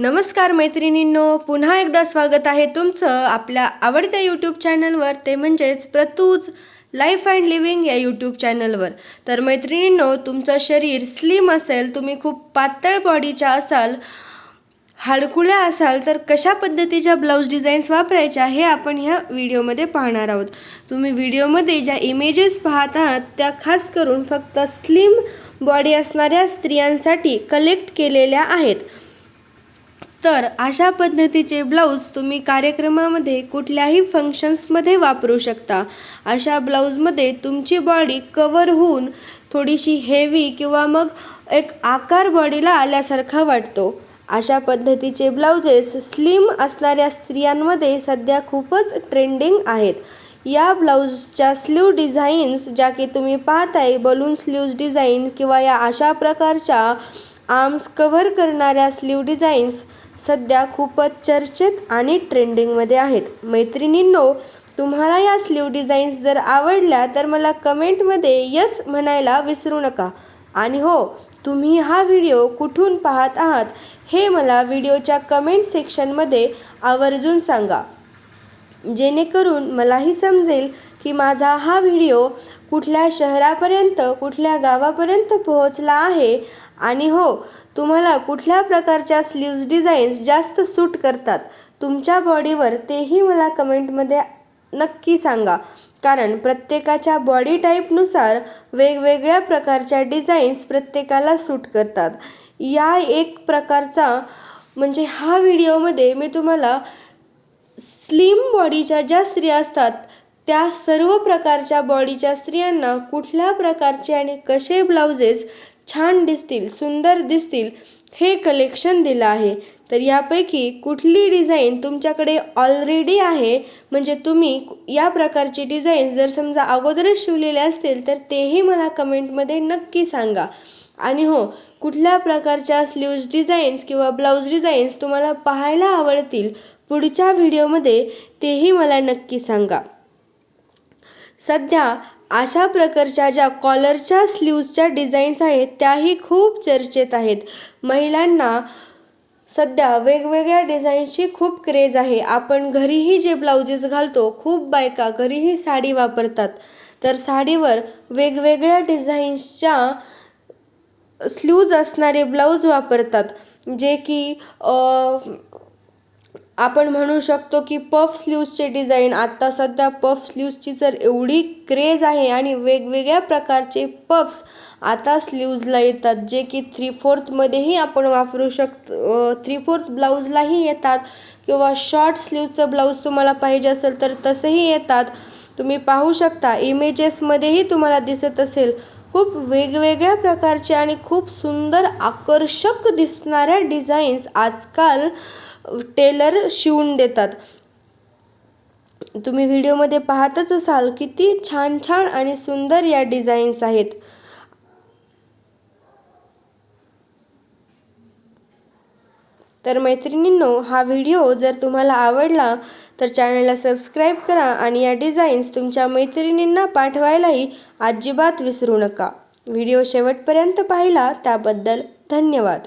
नमस्कार मैत्रिणींनो पुन्हा एकदा स्वागत आहे तुमचं आपल्या आवडत्या यूट्यूब चॅनलवर ते म्हणजेच प्रतूज लाईफ अँड लिव्हिंग या यूट्यूब चॅनलवर तर मैत्रिणींनो तुमचं शरीर स्लिम असेल तुम्ही खूप पातळ बॉडीच्या असाल हाडकुळ्या असाल तर कशा पद्धतीच्या ब्लाऊज डिझाईन्स वापरायच्या हे आपण ह्या व्हिडिओमध्ये पाहणार आहोत. तुम्ही व्हिडिओमध्ये ज्या इमेजेस पाहत आहात त्या खास करून फक्त स्लिम बॉडी असणाऱ्या स्त्रियांसाठी कलेक्ट केलेल्या आहेत. तर अशा पद्धतीचे ब्लाऊज तुम्ही कार्यक्रमामध्ये कुठल्याही फंक्शन्समध्ये वापरू शकता. अशा ब्लाऊजमध्ये तुमची बॉडी कवर होऊन थोडीशी हेवी किंवा मग एक आकार बॉडीला आल्यासारखा वाटतो. अशा पद्धतीचे ब्लाउजेस स्लिम असणाऱ्या स्त्रियांमध्ये सध्या खूपच ट्रेंडिंग आहेत. या ब्लाऊजच्या स्लीव डिझाईन्स ज्या की तुम्ही पाहताय बलून स्लीव्ज डिझाईन किंवा या अशा प्रकारच्या आर्म्स कव्हर करणाऱ्या स्लीव डिझाईन्स सध्या खूपच चर्चेत आणि ट्रेंडिंगमध्ये आहेत. मैत्रिणींनो तुम्हाला या स्लीव डिझाईन्स जर आवडल्या तर मला कमेंटमध्ये यस म्हणायला विसरू नका. आणि हो तुम्ही हा व्हिडिओ कुठून पाहत आहात हे मला व्हिडिओच्या कमेंट सेक्शनमध्ये आवर्जून सांगा. जेणेकरून मलाही समजेल की माझा हा व्हिडिओ कुठल्या शहरापर्यंत कुठल्या गावापर्यंत पोहोचला आहे. आणि हो तुम्हाला कुठल्या प्रकारच्या स्लीव्ज डिझाईन्स जास्त सूट करतात? तुमच्या बॉडीवर तेही मला कमेंटमध्ये नक्की सांगा. कारण प्रत्येकाच्या बॉडी टाईपनुसार वेगवेगळ्या प्रकारच्या डिझाईन्स प्रत्येकाला सूट करतात. या एक प्रकारचा म्हणजे हा व्हिडिओमध्ये मी तुम्हाला स्लिम बॉडीच्या ज्या स्त्रिया असतात त्या सर्व प्रकारच्या बॉडीच्या स्त्रियांना कुठल्या प्रकारचे आणि कसे ब्लाउजेस छान दिसतील सुंदर दिसतील हे कलेक्शन दिलं आहे. तर यापैकी कुठली डिझाईन तुमच्याकडे ऑलरेडी आहे? म्हणजे तुम्ही या प्रकारची डिझाईन जर समजा अगोदरच शिवलेले असतील तर तेही मला कमेंटमध्ये नक्की सांगा. आणि हो कुठल्या प्रकारच्या स्लीव्ज डिझाईन्स किंवा ब्लाऊज डिझाईन्स तुम्हाला पाहायला आवडतील पुढच्या व्हिडिओमध्ये तेही मला नक्की सांगा. सध्या अशा प्रकारच्या ज्या कॉलरच्या स्लीव्जच्या डिझाईन्स आहेत त्याही खूप चर्चेत आहेत. महिलांना सध्या वेगवेगळ्या डिझाईन्सची खूप क्रेज आहे. आपण घरीही जे ब्लाउजेस घालतो खूप बायका घरीही साडी वापरतात. तर साडीवर वेगवेगळ्या डिझाईन्सच्या स्लीव्ज असणारे ब्लाऊज वापरतात. जे की आपण म्हणू शकतो की पफ स्लीव्सचे डिझाईन आत्ता सध्या पफ स्लीव्सची जर एवढी क्रेज आहे आणि वेगवेगळ्या प्रकारचे पफ्स आता स्लीव्जला येतात जे की थ्री फोर्थमध्येही आपण वापरू शकतो थ्री फोर्थ ब्लाऊजलाही येतात किंवा शॉर्ट स्लीवचं ब्लाऊज तुम्हाला पाहिजे असेल तर तसंही येतात. तुम्ही पाहू शकता इमेजेसमध्येही तुम्हाला दिसत असेल. खूप वेगवेगळ्या प्रकारचे आणि खूप सुंदर आकर्षक दिसणाऱ्या डिझाईन्स आजकाल टेलर शिवून देतात. तुम्ही व्हिडिओमध्ये पाहतच असाल किती छान छान आणि सुंदर या डिझाईन्स आहेत. तर मैत्रिणींनो हा व्हिडिओ जर तुम्हाला आवडला तर चॅनलला सबस्क्राईब करा आणि या डिझाईन्स तुमच्या मैत्रिणींना पाठवायलाही अजिबात विसरू नका. व्हिडिओ शेवटपर्यंत पाहिला त्याबद्दल धन्यवाद.